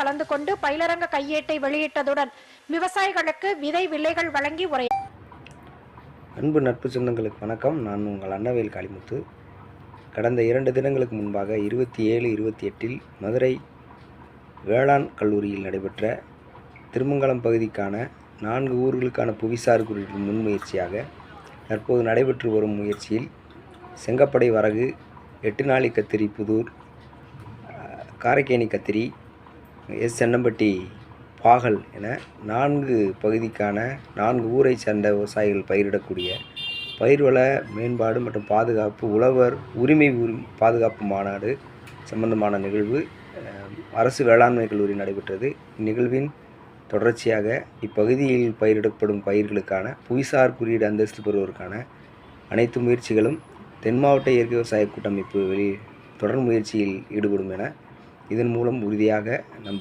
கலந்து கொண்டு பயிலரங்க கையேட்டை வெளியிட்டதுடன் விவசாயிகளுக்கு விதை வில்லைகள் வழங்கி உரை அன்பு நட்பு சொந்தங்களுக்கு வணக்கம். நான் உங்கள் அன்னவேல் காளிமுத்து. கடந்த இரண்டு தினங்களுக்கு முன்பாக இருபத்தி ஏழு இருபத்தி எட்டில் மதுரை வேளாண் கல்லூரியில் நடைபெற்ற திருமங்கலம் பகுதிக்கான நான்கு ஊர்களுக்கான புவிசார் குறியீட்டு முன்முயற்சியாக தற்போது நடைபெற்று வரும் முயற்சியில் செங்கப்படை வரகு எட்டு நாளி கத்திரி புதூர் காரைக்கேணி கத்திரி எஸ் சென்னம்பட்டி பாகல் என நான்கு பகுதிக்கான நான்கு ஊரை சேர்ந்த விவசாயிகள் பயிரிடக்கூடிய பயிர்வள மேம்பாடு மற்றும் பாதுகாப்பு உழவர் உரிமை உரி பாதுகாப்பு மாநாடு சம்பந்தமான நிகழ்வு அரசு வேளாண்மை கல்லூரி நடைபெற்றது. இந்நிகழ்வின் தொடர்ச்சியாக இப்பகுதியில் பயிரிடப்படும் பயிர்களுக்கான புவிசார் குறியீடு அந்தஸ்து பெறுவதற்கான அனைத்து முயற்சிகளும் தென் மாவட்ட இயற்கை விவசாய கூட்டமைப்பு வெளி தொடர் முயற்சியில் ஈடுபடும் என இதன் மூலம் உறுதியாக நம்ப